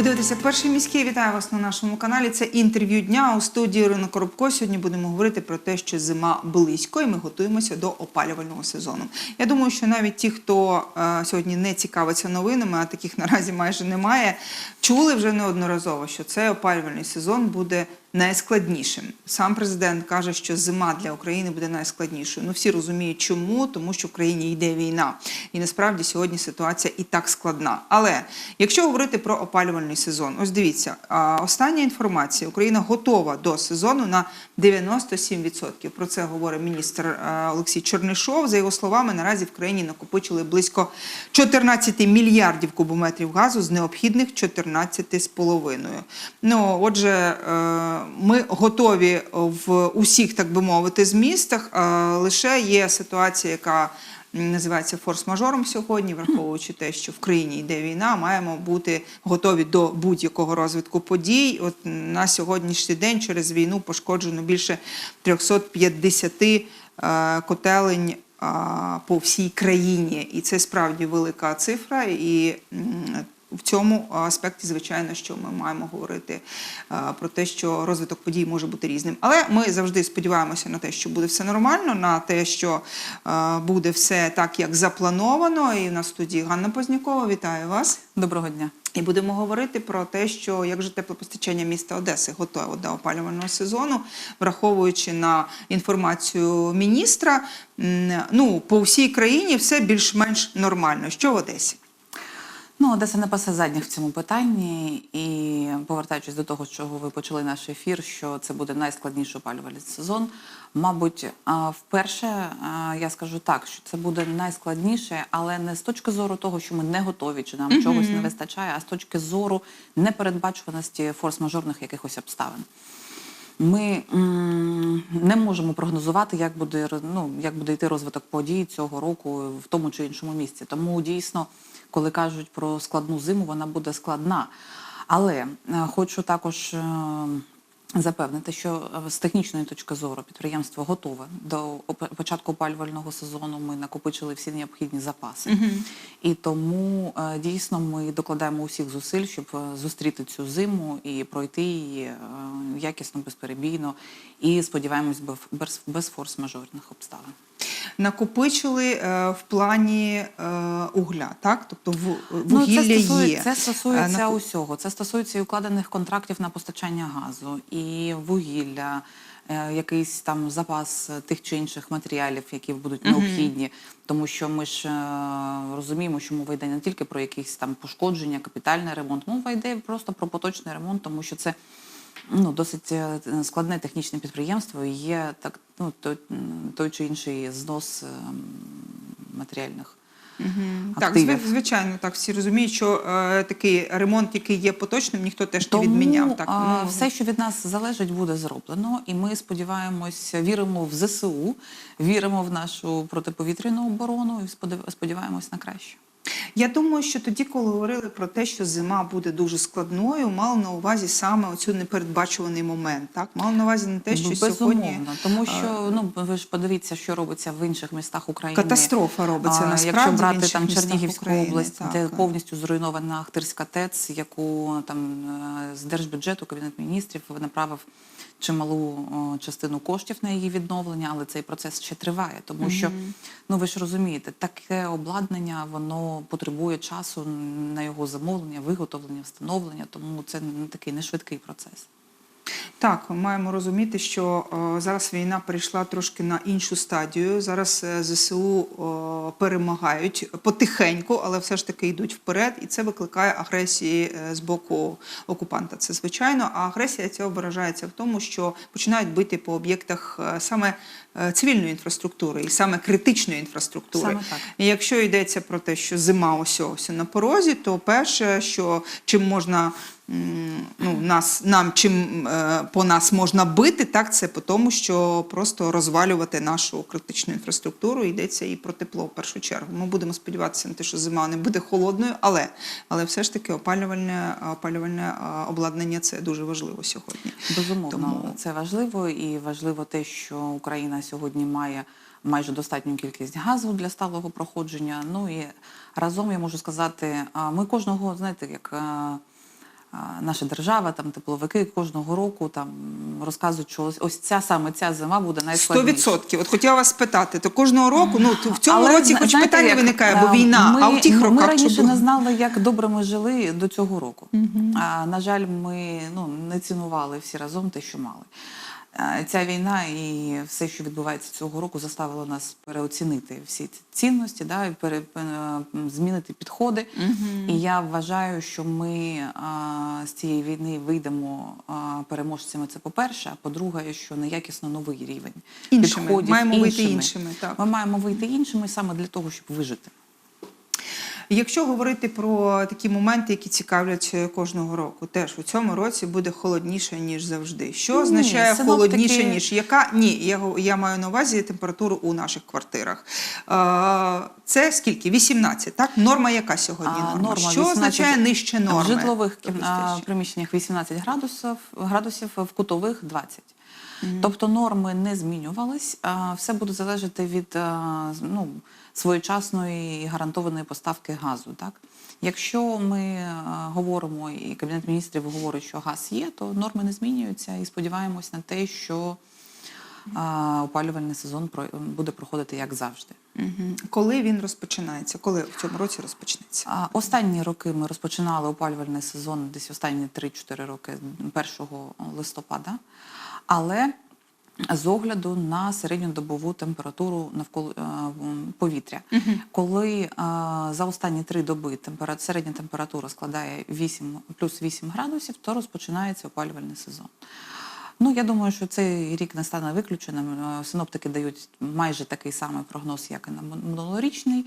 Ви дивитеся перший міський. Вітаю вас на нашому каналі. Це інтерв'ю дня у студії Ірина Коробко. Сьогодні будемо говорити про те, що зима близько, і ми готуємося до опалювального сезону. Я думаю, що навіть ті, хто е, сьогодні не цікавиться новинами, а таких наразі майже немає, чули вже неодноразово, що цей опалювальний сезон буде найскладнішим. Сам президент каже, що зима для України буде найскладнішою. Ну всі розуміють, чому, тому що в країні йде війна, і насправді сьогодні ситуація і так складна. Але якщо говорити про опалювальний сезон, ось дивіться, остання інформація: Україна готова до сезону на 97%. Про це говорить міністр е, Олексій Чернишов. За його словами, наразі в країні накопичили близько 14 мільярдів кубометрів газу з необхідних 14,5. Ну, отже, е, ми готові в усіх, так би мовити, змістах. е, Лише є ситуація, яка називається форс-мажором сьогодні, враховуючи те, що в країні йде війна, маємо бути готові до будь-якого розвитку подій. От на сьогоднішній день через війну пошкоджено більше 350 е, котелень по всій країні, і це справді велика цифра. І в цьому аспекті, звичайно, що ми маємо говорити е, про те, що розвиток подій може бути різним. Але ми завжди сподіваємося на те, що буде все нормально, на те, що е, буде все так, як заплановано. І в нас в студії Ганна Познякова. Вітаю вас. Доброго дня. І будемо говорити про те, що як же теплопостачання міста Одеси готове до опалювального сезону, враховуючи на інформацію міністра, ну по всій країні все більш-менш нормально. Що в Одесі? Ну, Одеса не пасе задніх в цьому питанні. І повертаючись до того, з чого ви почали наш ефір, що це буде найскладніший опалювальний сезон. Мабуть, вперше я скажу так, що це буде найскладніше, але не з точки зору того, що ми не готові чи нам чогось не вистачає, а з точки зору непередбачуваності форс-мажорних якихось обставин. Ми м, не можемо прогнозувати, як буде ну, як буде йти розвиток подій цього року в тому чи іншому місці. Тому дійсно, коли кажуть про складну зиму, вона буде складна. Але е, хочу також е, запевнити, що е, з технічної точки зору підприємство готове до початку опалювального сезону. Ми накопичили всі необхідні запаси. І тому дійсно ми докладаємо усіх зусиль, щоб зустріти цю зиму і пройти її якісно, безперебійно і сподіваємось без форс-мажорних обставин. Накопичили е, в плані е, угля, так? Тобто в, Ну, вугілля це стосується, є. це стосується Е, усього. Це стосується і укладених контрактів на постачання газу, і вугілля, е, якийсь там запас е, тих чи інших матеріалів, які будуть необхідні. Тому що ми ж е, розуміємо, що мова йде не тільки про якісь там пошкодження, капітальний ремонт, мова йде просто про поточний ремонт, тому що це. Ну, досить е, складне технічне підприємство і є так, ну, той, той чи інший знос ем, матеріальних Так, активів. звичайно, так всі розуміють, що е, такий ремонт, який є поточним, ніхто теж не відміняв. Так, ну, все, що від нас залежить, буде зроблено. І ми сподіваємося, віримо в ЗСУ, віримо в нашу протиповітряну оборону і сподів- сподіваємось на краще. Я думаю, що тоді, коли говорили про те, що зима буде дуже складною, мали на увазі саме оцю непередбачуваний момент. Так, мали на увазі не те, що Безумовно, сьогодні тому що ну ви ж подивіться, що робиться в інших містах України. Катастрофа робиться, А, насправді, Якщо брати там Чернігівську України, область, так. де повністю зруйнована Ахтирська ТЕЦ, яку там е, з держбюджету Кабінет міністрів направив чималу о, частину коштів на її відновлення, але цей процес ще триває, тому що ну ви ж розумієте, таке обладнання воно потребує часу на його замовлення, виготовлення, встановлення, тому це не такий не швидкий процес. Так, ми маємо розуміти, що е, зараз війна перейшла трошки на іншу стадію. Зараз е, ЗСУ е, перемагають потихеньку, але все ж таки йдуть вперед, і це викликає агресії з боку окупанта. Це звичайно. А агресія ця виражається в тому, що починають бити по об'єктах саме цивільної інфраструктури і саме критичної інфраструктури. Саме так. І якщо йдеться про те, що зима ось ось на порозі, то перше, що чим можна ну, нас, нам чим е, по нас можна бити, так це по тому, що просто розвалювати нашу критичну інфраструктуру. Йдеться і про тепло в першу чергу. Ми будемо сподіватися на те, що зима не буде холодною, але, але все ж таки опалювальне, опалювальне е, обладнання це дуже важливо сьогодні. Безумовно, Тому- це важливо, і важливо те, що Україна сьогодні має майже достатню кількість газу для сталого проходження. Ну і разом я можу сказати, ми кожного, знаєте, як а, наша держава, там тепловики кожного року там розказують, що ось, ось ця саме ця зима буде Сто найскладніша. відсотків. От хотіла вас спитати, то кожного року, ну в цьому Але, році, хоч знаєте, питання як, виникає, бо е, війна, ми, а у тих ми раніше не знали, як добре ми жили до цього року. А, на жаль, ми ну, не цінували всі разом те, що мали. Е, Ця війна і все, що відбувається цього року, заставило нас переоцінити всі ці цінності, да, і пере, е, змінити підходи. І я вважаю, що ми а, з цієї війни вийдемо а, переможцями. Це по-перше, а по-друге, що неякісно новий рівень Іншими. підходів Маємо вийти іншими, так. Ми маємо вийти іншими саме для того, щоб вижити. Якщо говорити про такі моменти, які цікавлять е, кожного року, теж у цьому році буде холодніше ніж завжди. Що Ні, означає холодніше ніж яка? Ні, я я маю на увазі температуру у наших квартирах. Е, Це скільки? 18, так? Норма яка сьогодні? А, Норма? Що 18 означає нижче норми? В житлових а, приміщеннях 18 градусів, градусів в кутових 20. Тобто норми не змінювались, а все буде залежати від а, ну, своєчасної і гарантованої поставки газу. Так? Якщо ми говоримо, і Кабінет міністрів говорить, що газ є, то норми не змінюються і сподіваємось на те, що опалювальний сезон буде проходити як завжди. Коли він розпочинається? Коли в цьому році розпочнеться? Останні роки ми розпочинали опалювальний сезон десь останні 3-4 роки 1 листопада. Але з огляду на середньодобову температуру навколо е, повітря, коли е, за останні три доби темпера- середня температура складає 8, плюс 8 градусів, то розпочинається опалювальний сезон. Ну, я думаю, що цей рік не стане виключеним. Е, Синоптики дають майже такий самий прогноз, як і на мин- минулорічний.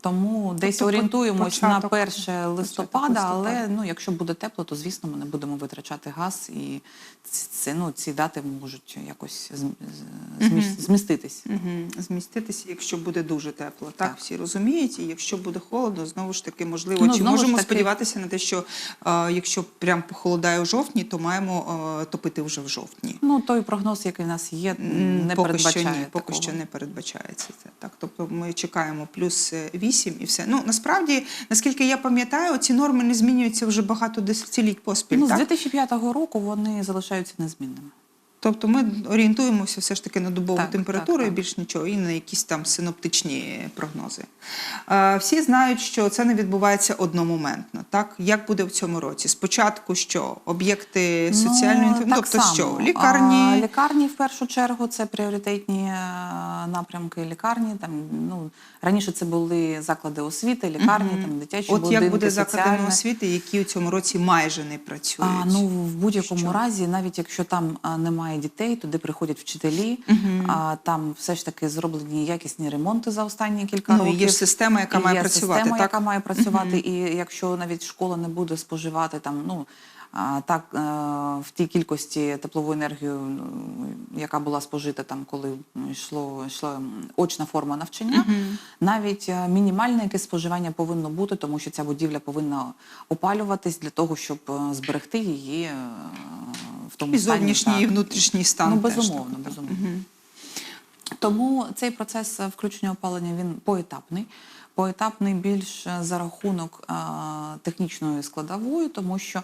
Тому десь Тобто орієнтуємось на початок- 1 листопада, але ну, якщо буде тепло, то звісно ми не будемо витрачати газ, і ці, ці, ну, ці дати можуть якось зм- з- зміститись. Угу. Зміститися, якщо буде дуже тепло. Так, Так. всі розуміють. І якщо буде холодно, знову ж таки, можливо, Ну, чи можемо таки- сподіватися на те, що е, якщо прям похолодає у жовтні, то маємо е, топити вже в жовтні. Ну, той прогноз, який в нас є, не поки передбачає що ні, поки що не передбачається це. Так, тобто ми чекаємо плюс е, 8 і все. Ну насправді, наскільки я пам'ятаю, ці норми не змінюються вже багато десятиліть поспіль. Ну, з так? 2005 року вони залишаються незмінними. Тобто ми орієнтуємося все ж таки на добову Так, температуру так, і так. більш нічого, і на якісь там синоптичні прогнози. Е, Всі знають, що це не відбувається одномоментно. Так як буде в цьому році? Спочатку що об'єкти соціальної ну, так тобто само. що лікарні. А, лікарні в першу чергу це пріоритетні е, напрямки лікарні. Там ну раніше це були заклади освіти, лікарні, там дитячі От будинки, як буде закладами соціальне. освіти, які у цьому році майже не працюють? А, ну в будь-якому разі, навіть якщо там а, немає дітей, туди приходять вчителі. А там все ж таки зроблені якісні ремонти за останні кілька Ну, років. є ж система, яка І має є працювати, Система, так? яка має працювати, і якщо навіть школа не буде споживати там, ну. Так, е, в тій кількості теплову енергію, ну, яка була спожита там, коли йшло, йшла очна форма навчання, навіть е, мінімальне якесь споживання повинно бути, тому що ця будівля повинна опалюватись для того, щоб е, зберегти її в тому І стані, зовнішній, так. і внутрішній стан. Ну, теж, безумовно, так. Тому цей процес включення опалення він поетапний. Поетапний більш е, за рахунок е, технічної складової, тому що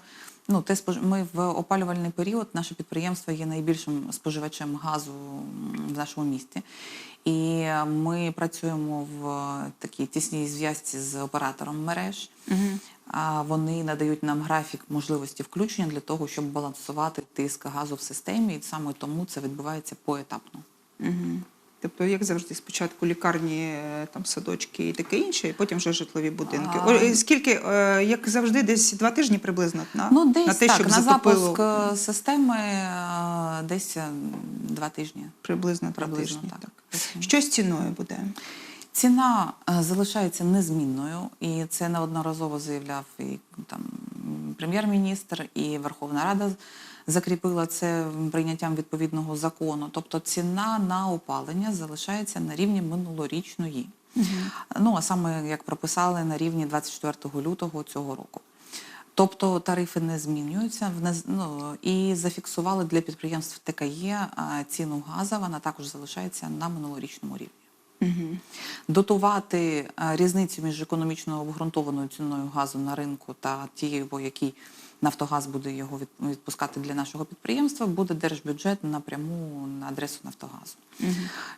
ну, те ми в опалювальний період, наше підприємство є найбільшим споживачем газу в нашому місті. І ми працюємо в такій тісній зв'язці з оператором мереж. А вони надають нам графік можливості включення для того, щоб балансувати тиск газу в системі, і саме тому це відбувається поетапно. Мгм. Тобто, як завжди, спочатку лікарні, е, там садочки і таке інше, і потім вже житлові будинки. А. Скільки, е, як завжди, десь два тижні приблизно на, Ну, десь на те, так, щоб на затопило запуск е, системи е, десь е, два тижні. приблизно два приблизно, тижні. так. Так. Що з ціною буде? Ціна е, залишається незмінною, і це неодноразово заявляв і там прем'єр-міністр, і Верховна Рада закріпила це прийняттям відповідного закону. Тобто ціна на опалення залишається на рівні минулорічної. Ну а саме як прописали на рівні 24 лютого цього року. Тобто тарифи не змінюються ну, і зафіксували для підприємств ТКЄ ціну газу, вона також залишається на минулорічному рівні. Дотувати різницю між економічно обґрунтованою ціною газу на ринку та тією, по якій Нафтогаз буде його відпускати для нашого підприємства, буде держбюджет напряму на адресу Нафтогазу.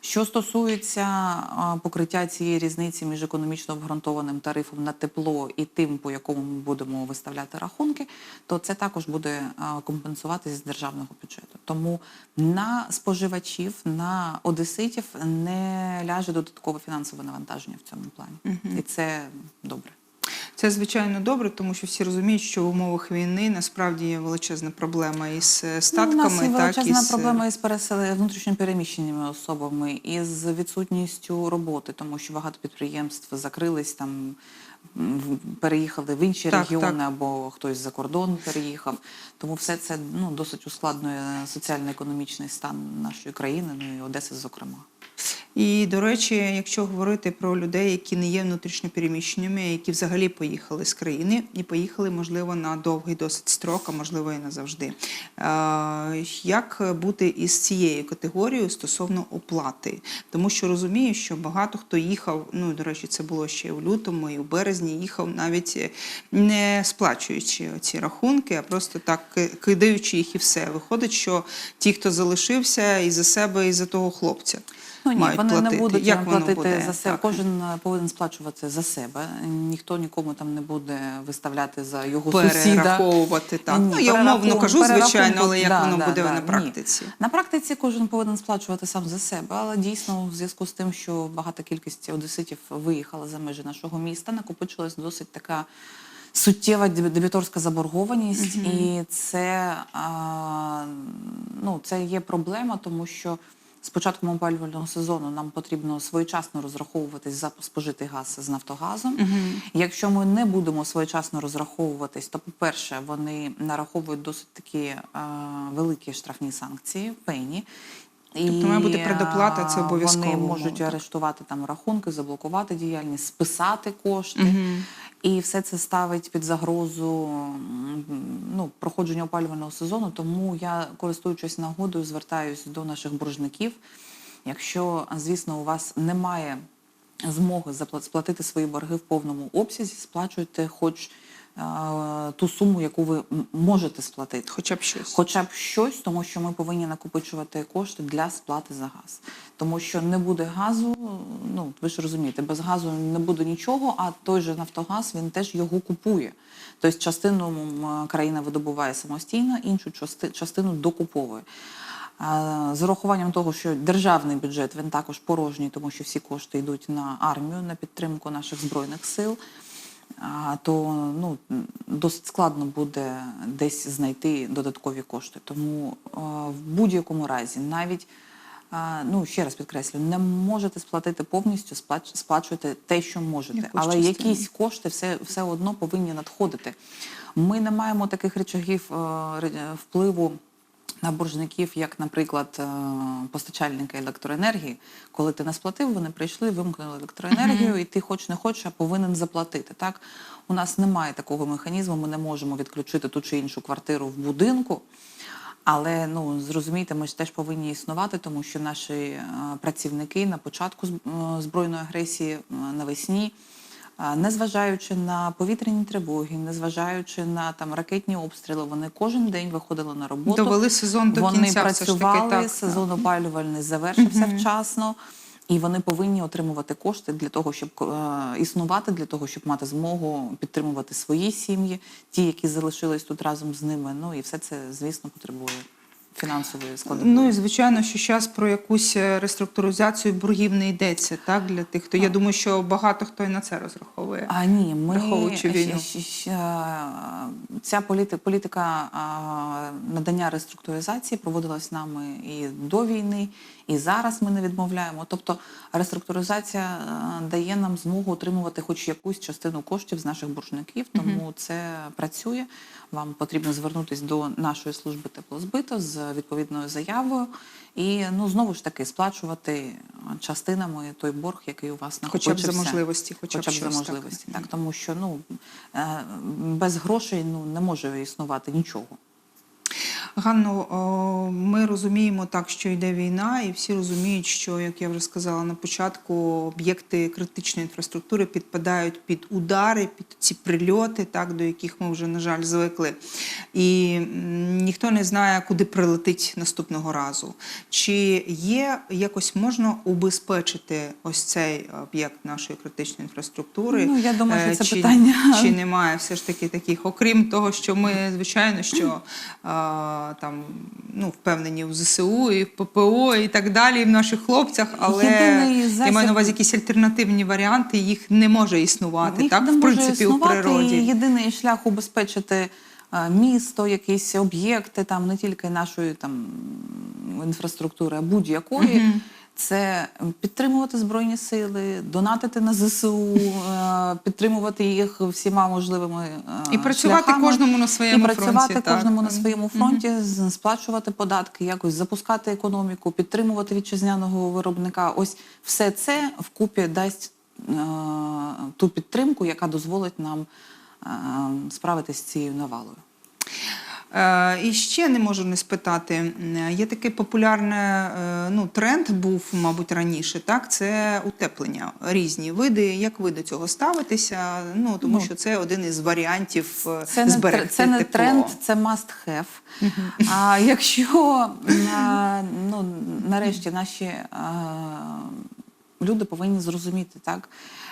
Що стосується покриття цієї різниці між економічно обґрунтованим тарифом на тепло і тим, по якому ми будемо виставляти рахунки, то це також буде компенсуватися з державного бюджету. Тому на споживачів, на одеситів не ляже додаткове фінансове навантаження в цьому плані, і це добре. Це звичайно добре, тому що всі розуміють, що в умовах війни насправді є величезна проблема із е, статками, Ну, у нас є так величезна із е, проблема із пересели внутрішньо переміщеними особами, із відсутністю роботи, тому що багато підприємств закрились там. Переїхали в інші Так, регіони так. або хтось за кордон переїхав. Тому все це ну, досить ускладнює соціально-економічний стан нашої країни, ну і Одеси, зокрема. І, до речі, якщо говорити про людей, які не є внутрішньопереміщеними, які взагалі поїхали з країни і поїхали, можливо, на довгий досить строк, а можливо і назавжди. Як бути із цією категорією стосовно оплати? Тому що розумію, що багато хто їхав, ну, до речі, це було ще в лютому і в березні, їхав навіть не сплачуючи ці рахунки, а просто так кидаючи їх і все. Виходить, що ті, хто залишився і за себе, і за того хлопця. Ну ні, мають вони платити. не будуть Як платити буде? за себе. Так. Кожен е, повинен сплачувати за себе. Ніхто нікому там не буде виставляти за його сусіда. перераховувати так. Ні, ну я умовно кажу, звичайно, але як да, воно да, буде да, на ні. практиці? На практиці кожен повинен сплачувати сам за себе, але дійсно, в зв'язку з тим, що багата кількість одеситів виїхала за межі нашого міста, накопичилась досить така. Суттєва дебіторська заборгованість, і це, а, ну, це є проблема, тому що з початком опалювального сезону нам потрібно своєчасно розраховуватись за спожитий газ з Нафтогазом. Якщо ми не будемо своєчасно розраховуватись, то, по-перше, вони нараховують досить такі а, великі штрафні санкції, пені. Тобто має бути предоплата, це обов'язково, Вони можуть так? арештувати там рахунки, заблокувати діяльність, списати кошти. І все це ставить під загрозу ну, проходження опалювального сезону. Тому я, користуючись нагодою, звертаюся до наших боржників. Якщо, звісно, у вас немає змоги сплатити свої борги в повному обсязі, сплачуйте хоч ту суму, яку ви можете сплатити. Хоча б щось. Хоча б щось, тому що ми повинні накопичувати кошти для сплати за газ. Тому що не буде газу, ну ви ж розумієте, без газу не буде нічого, а той же Нафтогаз він теж його купує. Тобто частину країна видобуває самостійно, іншу частину докуповує. З урахуванням того, що державний бюджет він також порожній, тому що всі кошти йдуть на армію, на підтримку наших збройних сил то ну, досить складно буде десь знайти додаткові кошти. Тому в будь-якому разі, навіть ну ще раз підкреслю, не можете сплатити повністю, сплач- сплачуйте те, що можете, Якусь але частину. якісь кошти все, все одно повинні надходити. Ми не маємо таких речагів е, впливу. На боржників, як, наприклад, е, постачальники електроенергії, коли ти не сплатив, вони прийшли, вимкнули електроенергію, і ти хоч не хочеш, а повинен заплатити. Так у нас немає такого механізму. Ми не можемо відключити ту чи іншу квартиру в будинку. Але ну зрозумійте, ми ж теж повинні існувати, тому що наші е, працівники на початку збройної агресії навесні. Незважаючи на повітряні тривоги, незважаючи на там ракетні обстріли, вони кожен день виходили на роботу. Довели сезон до вони кінця, все ж таки, працювали, так, сезон опалювальний завершився вчасно, і вони повинні отримувати кошти для того, щоб е, існувати, для того, щоб мати змогу підтримувати свої сім'ї, ті, які залишились тут разом з ними. Ну і все це, звісно, потребує фінансової складової. Ну і звичайно, що зараз про якусь е, реструктуризацію боргів не йдеться, так для тих, хто я думаю, що багато хто і на це розраховує. А ні, ми Враховуючи війну. е, ця політика, політика надання реструктуризації проводилась нами і до війни, і зараз ми не відмовляємо. Тобто реструктуризація е, дає нам змогу отримувати хоч якусь частину коштів з наших боржників, тому це працює. Вам потрібно звернутися до нашої служби теплозбиту з відповідною заявою. І ну знову ж таки сплачувати частинами той борг, який у вас Хоча б за можливості, хоча б за щось, так. можливості. Так. тому що ну е, без грошей ну не може існувати нічого. Ганно, ми розуміємо так, що йде війна, і всі розуміють, що, як я вже сказала на початку, об'єкти критичної інфраструктури підпадають під удари, під ці прильоти, так, до яких ми вже, на жаль, звикли. І ніхто не знає, куди прилетить наступного разу. Чи є якось можна убезпечити ось цей об'єкт нашої критичної інфраструктури? Ну, я думаю, що Е, це чи, питання. Чи немає все ж таки таких, окрім того, що ми, звичайно, що там ну, впевнені в ЗСУ, і в ППО, і так далі, і в наших хлопцях, але Єдиний я маю на увазі якісь альтернативні варіанти, їх не може існувати, Їх так, не в може існувати, у природі. І єдиний шлях убезпечити е, місто, якісь об'єкти, там не тільки нашої там інфраструктури, а будь-якої. Це підтримувати збройні сили, донатити на ЗСУ, е, підтримувати їх всіма можливими е, І працювати шляхами. кожному на своєму і працювати фронті, так. кожному на своєму фронті, з- сплачувати податки, якось запускати економіку, підтримувати вітчизняного виробника. Ось все це вкупі дасть е, ту підтримку, яка дозволить нам е, справитися з цією навалою. Е, І ще не можу не спитати. Є такий популярний е, ну, тренд був, мабуть, раніше. Так, це утеплення. Різні види. Як ви до цього ставитеся? Ну тому Ну, що це один із варіантів е, Це не, зберегти це не тренд, це must have. А якщо ну, нарешті наші люди повинні зрозуміти, так?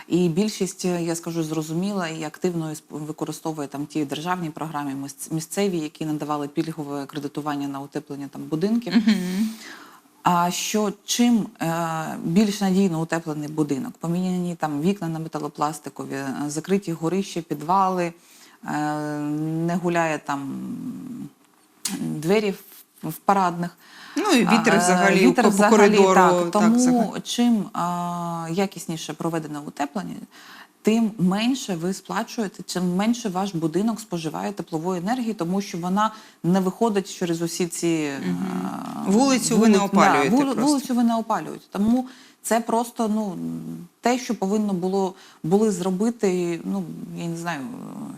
І більшість, я скажу, зрозуміла і активно використовує там ті державні програми, місцеві, які надавали пільгове кредитування на утеплення там будинків. А що чим е, більш надійно утеплений будинок, поміняні там вікна на металопластикові, е, закриті горища, підвали, е, не гуляє там двері в, парадних. Ну і вітер е, взагалі вітер по, взагалі, коридору. Так, тому взагалі. чим а, якісніше проведене утеплення, тим менше ви сплачуєте, чим менше ваш будинок споживає теплової енергії, тому що вона не виходить через усі ці а, Вулицю ви не опалюєте. Да, вули- просто. Вулицю ви не опалюєте. Тому це просто ну те, що повинно було були зробити. Ну я не знаю,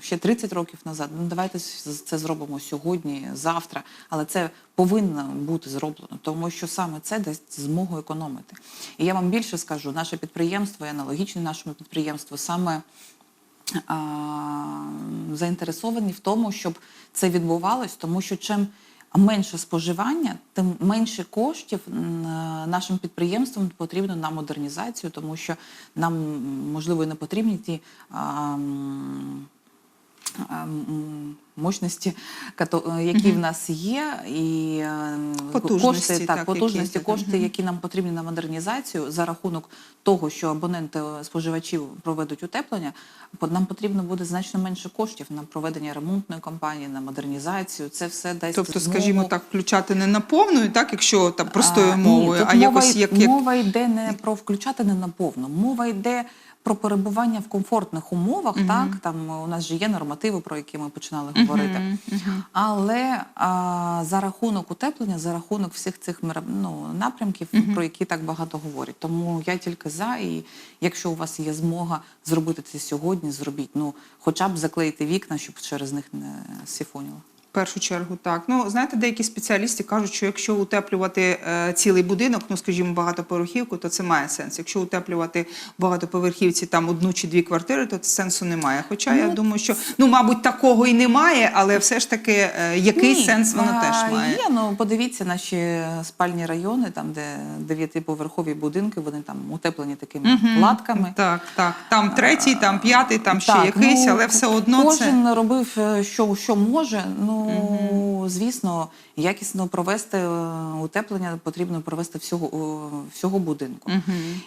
ще 30 років назад. Ну давайте це зробимо сьогодні, завтра. Але це повинно бути зроблено, тому що саме це дасть змогу економити. І я вам більше скажу, наше підприємство і аналогічне нашому підприємству саме заінтересовані в тому, щоб це відбувалось, тому що чим менше споживання, тим менше коштів е, нашим підприємствам потрібно на модернізацію, тому що нам можливо не потрібні ті. а, Мощності, е, які в нас є, і е, Потужності, кошти, так, так, потужності, які- кошти, які нам потрібні на модернізацію за рахунок того, що абоненти е, споживачів проведуть утеплення, нам потрібно буде значно менше коштів на проведення ремонтної кампанії, на модернізацію. Це все дасть Тобто, змогу- скажімо так, включати не на повну, так, якщо там простою а, мовою, ні, а мова, якось як мова йде не про включати не на повну. Мова йде про перебування в комфортних умовах. Так там у нас же є нормативи, про які ми починали говорити. Але а, за рахунок утеплення, за рахунок всіх цих ну, напрямків, про які так багато говорять. Тому я тільки за. І якщо у вас є змога зробити це сьогодні, зробіть. Ну, хоча б заклеїти вікна, щоб через них не сифоніло. В першу чергу, так. Ну, знаєте, деякі спеціалісти кажуть, що якщо утеплювати е, цілий будинок, ну, скажімо, багатоповерхівку, то це має сенс. Якщо утеплювати багатоповерхівці там одну чи дві квартири, то це сенсу немає. Хоча я Ну, думаю, що ну, мабуть, такого і немає, але все ж таки е, який Ні, сенс воно а, теж має. Є, ну подивіться наші спальні райони, там де дев'ятиповерхові будинки, вони там утеплені такими латками. Так, так. Там третій, там п'ятий, там ще Так, якийсь, ну, але все одно кожен це. робив, е, що, що може. Ну звісно, якісно провести е, утеплення потрібно провести всього, всього будинку.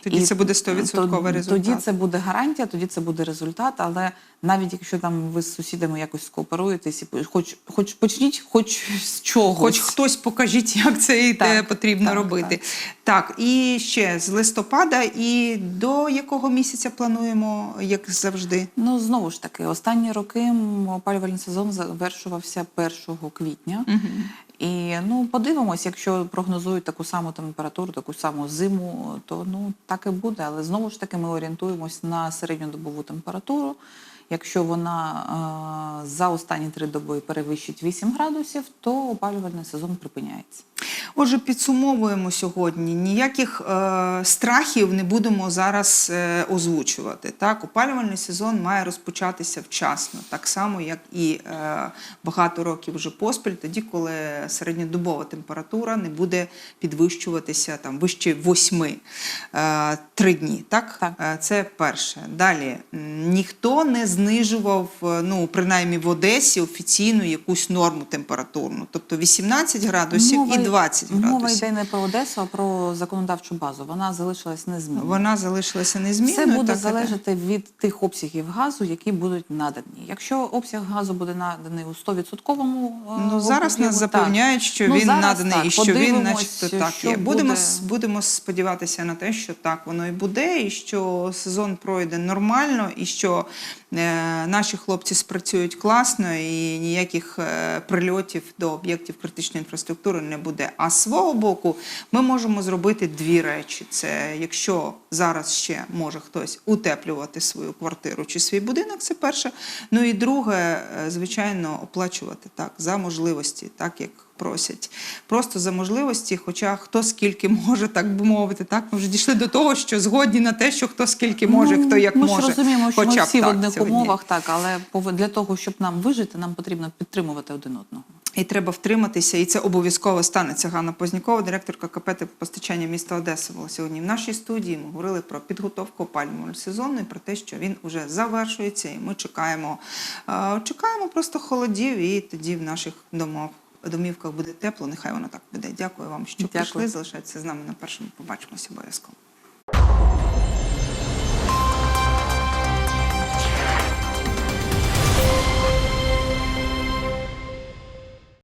Тоді це буде 100% результат. Тоді це буде гарантія, тоді це буде результат. Але навіть якщо там ви з сусідами якось скооперуєтесь, і хоч, хоч почніть, хоч з чогось. Хоч хтось покажіть, як це і Так, те потрібно так, робити. Так. і ще з листопада і до якого місяця плануємо, як завжди? Ну знову ж таки, останні роки опалювальний сезон завершувався 1 квітня. І ну подивимось, якщо прогнозують таку саму температуру, таку саму зиму, то ну так і буде. Але знову ж таки ми орієнтуємось на середньодобову температуру Якщо вона е, за останні три доби перевищить 8 градусів, то опалювальний сезон припиняється. Отже, підсумовуємо сьогодні. Ніяких е, страхів не будемо зараз е, озвучувати. Так, опалювальний сезон має розпочатися вчасно, так само, як і е, багато років вже поспіль, тоді, коли середньодобова температура не буде підвищуватися там вище 8 е, три дні. Так? Так. Е, Це перше. Далі ніхто не знижував, е, ну принаймні в Одесі офіційну якусь норму температурну, тобто 18 градусів і 20 Мова йде не про Одесу, а про законодавчу базу. Вона залишилась незмінною. Вона залишилася незмінною. Все буде так, залежати від тих обсягів газу, які будуть надані. Якщо обсяг газу буде наданий у 100-відсотковому е, Ну, зараз нас запевняють, що Ну, він наданий так, і що він, подивимось, начебто, так є. Будемо, буде. будемо сподіватися на те, що так воно і буде, і що сезон пройде нормально, і що е, наші хлопці спрацюють класно, і ніяких е, прильотів до об'єктів критичної інфраструктури не буде. А з свого боку, ми можемо зробити дві речі: це якщо зараз ще може хтось утеплювати свою квартиру чи свій будинок, це перше. Ну і друге, е, звичайно, оплачувати так за можливості, так як просять. Просто за можливості, хоча хто скільки може, так би мовити. Так ми вже дійшли до того, що згодні на те, що хто скільки може, Ну, хто як ми може. ж розуміємо, що Хоча ми всі в одних сьогодні. умовах, так, але для того, щоб нам вижити, нам потрібно підтримувати один одного. І треба втриматися, і це обов'язково станеться. Ганна Познякова, директорка КП «Теплопостачання міста Одеси, була сьогодні в нашій студії. Ми говорили про підготовку опалювального сезону і про те, що він вже завершується, і ми чекаємо, е, чекаємо просто холодів, і тоді в наших домах. Домівках буде тепло, нехай воно так буде. Дякую вам, що Дякую. прийшли. Залишайтеся з нами на першому. Побачимося обов'язково.